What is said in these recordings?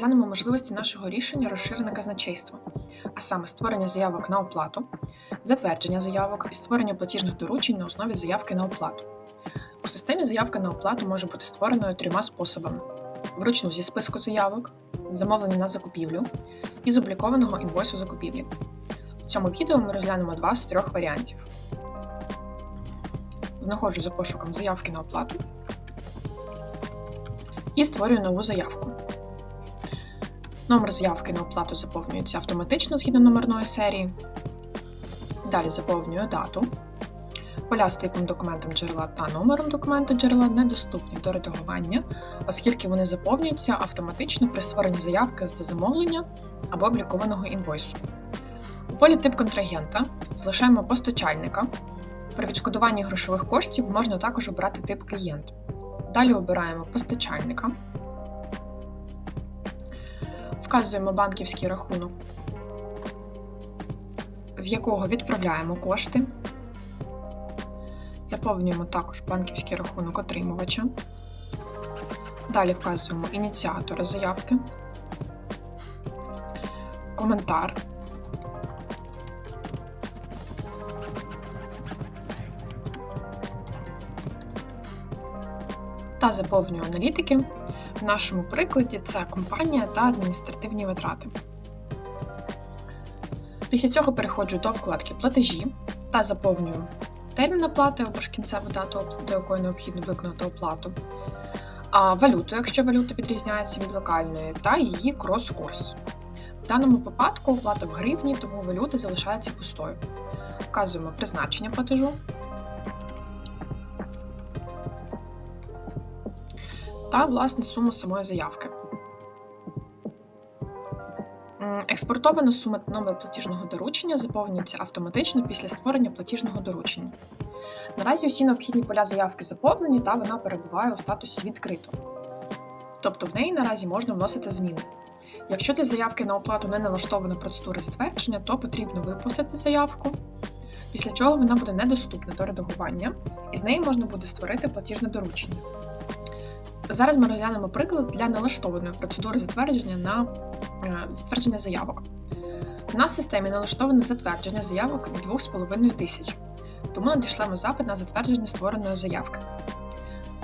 розглянемо можливості нашого рішення розширене казначейство, а саме створення заявок на оплату, затвердження заявок і створення платіжних доручень на основі заявки на оплату. У системі заявка на оплату може бути створеною трьома способами: вручну зі списку заявок, замовлення на закупівлю і з облікованого інвойсу закупівлі. У цьому відео ми розглянемо два з трьох варіантів. Знаходжу за пошуком заявки на оплату і створюю нову заявку. Номер заявки на оплату заповнюється автоматично згідно номерної серії. Далі заповнюю дату. Поля з типом документом джерела та номером документа джерела недоступні до редагування, оскільки вони заповнюються автоматично при створенні заявки за замовлення або облікованого інвойсу. У полі тип контрагента залишаємо постачальника. При відшкодуванні грошових коштів можна також обрати тип клієнт. Далі обираємо постачальника, вказуємо банківський рахунок, з якого відправляємо кошти. Заповнюємо також банківський рахунок отримувача. Далі вказуємо ініціатора заявки, коментар. Та заповнюю аналітики. В нашому прикладі це компанія та адміністративні витрати. Після цього переходжу до вкладки Платежі та заповнюю термін оплати або ж кінцеву дату, до якої необхідно виконати оплату, а валюту, якщо валюта відрізняється від локальної, та її крос-курс. В даному випадку оплата в гривні, тому валюта залишається пустою. Вказуємо призначення платежу. Та, власне, суму самої заявки. Експортована сума номер платіжного доручення заповнюється автоматично після створення платіжного доручення. Наразі усі необхідні поля заявки заповнені та вона перебуває у статусі відкрито. Тобто в неї наразі можна вносити зміни. Якщо для заявки на оплату не налаштована процедура затвердження, то потрібно випустити заявку, після чого вона буде недоступна до редагування, і з неї можна буде створити платіжне доручення. Зараз ми розглянемо приклад для налаштованої процедури затвердження на е, затвердження заявок. У нас в системі налаштоване затвердження заявок від 2,5 тисяч, тому надішлемо запит на затвердження створеної заявки.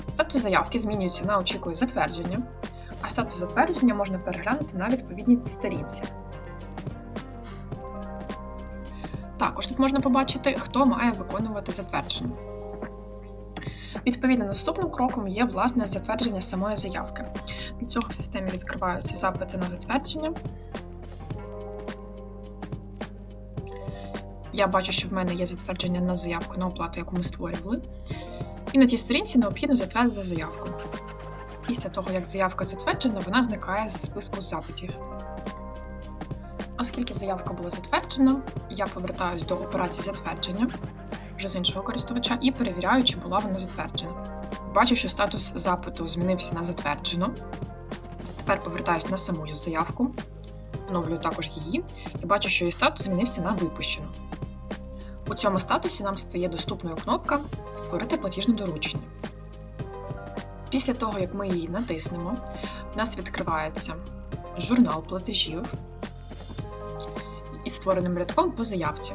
Статус заявки змінюється на очікує затвердження, а статус затвердження можна переглянути на відповідній сторінці. Також тут можна побачити, хто має виконувати затвердження. Відповідно, наступним кроком є власне затвердження самої заявки. Для цього в системі відкриваються запити на затвердження. Я бачу, що в мене є затвердження на заявку на оплату, яку ми створювали. І на цій сторінці необхідно затвердити заявку. Після того, як заявка затверджена, вона зникає з списку запитів. Оскільки заявка була затверджена, я повертаюсь до операції затвердження вже з іншого користувача і перевіряю, чи була вона затверджена. Бачу, що статус запиту змінився на затверджено. Тепер повертаюся на саму заявку, оновлюю також її, і бачу, що її статус змінився на випущену. У цьому статусі нам стає доступною кнопка Створити платіжне доручення. Після того, як ми її натиснемо, в нас відкривається журнал платежів із створеним рядком по заявці.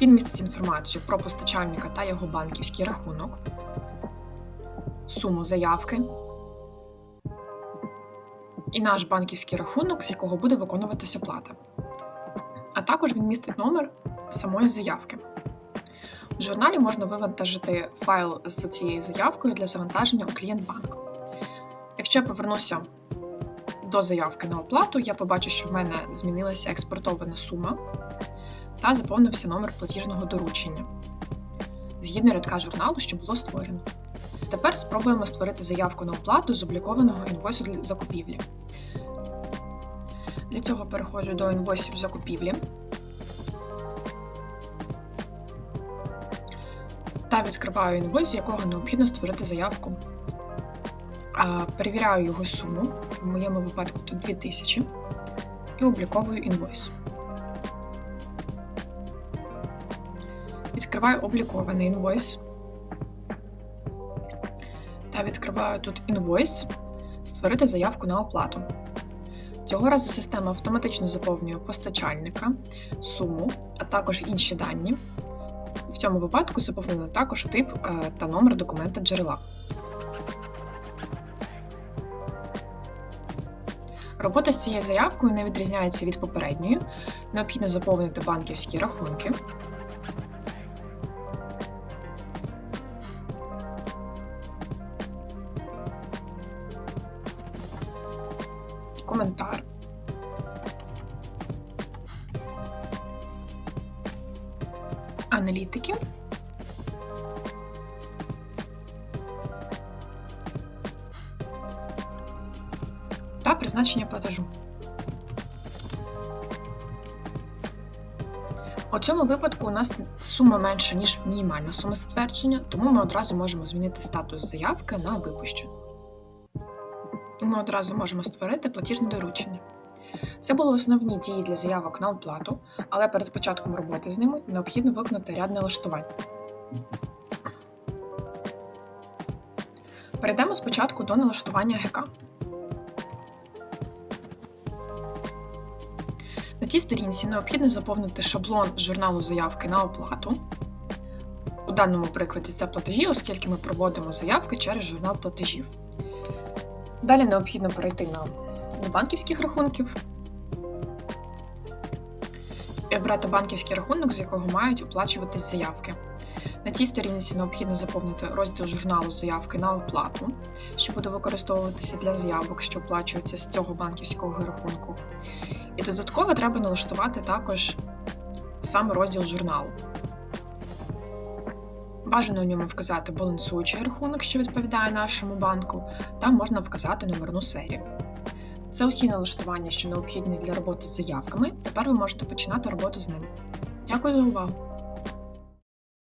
Він містить інформацію про постачальника та його банківський рахунок, суму заявки і наш банківський рахунок, з якого буде виконуватися оплата. А також він містить номер самої заявки. В журналі можна вивантажити файл з цією заявкою для завантаження у клієнт-банк. Якщо я повернуся до заявки на оплату, я побачу, що в мене змінилася експортована сума та заповнився номер платіжного доручення згідно рядка журналу, що було створено. Тепер спробуємо створити заявку на оплату з облікованого інвойсу для закупівлі. Для цього переходжу до інвойсів закупівлі та відкриваю інвойс, з якого необхідно створити заявку. Перевіряю його суму, в моєму випадку тут 2000, і обліковую інвойс. Відкриваю облікований інвойс. Та відкриваю тут інвойс, створити заявку на оплату. Цього разу система автоматично заповнює постачальника, суму, а також інші дані. В цьому випадку заповнено також тип е, та номер документа джерела. Робота з цією заявкою не відрізняється від попередньої. Необхідно заповнити банківські рахунки. Коментар. Аналітики. Та призначення платежу. У цьому випадку у нас сума менша, ніж мінімальна сума затвердження, тому ми одразу можемо змінити статус заявки на випущену. Ми одразу можемо створити платіжне доручення. Це були основні дії для заявок на оплату, але перед початком роботи з ними необхідно виконати ряд налаштувань. Перейдемо спочатку до налаштування ГК. На цій сторінці необхідно заповнити шаблон журналу заявки на оплату. У даному прикладі це платежі, оскільки ми проводимо заявки через журнал платежів. Далі необхідно перейти на до банківських рахунків і обрати банківський рахунок, з якого мають оплачуватись заявки. На цій сторінці необхідно заповнити розділ журналу заявки на оплату, що буде використовуватися для заявок, що оплачуються з цього банківського рахунку. І додатково треба налаштувати також саме розділ журналу. Бажано на ньому вказати балансуючий рахунок, що відповідає нашому банку, та можна вказати номерну серію. Це усі налаштування, що необхідні для роботи з заявками. Тепер ви можете починати роботу з ними. Дякую за увагу!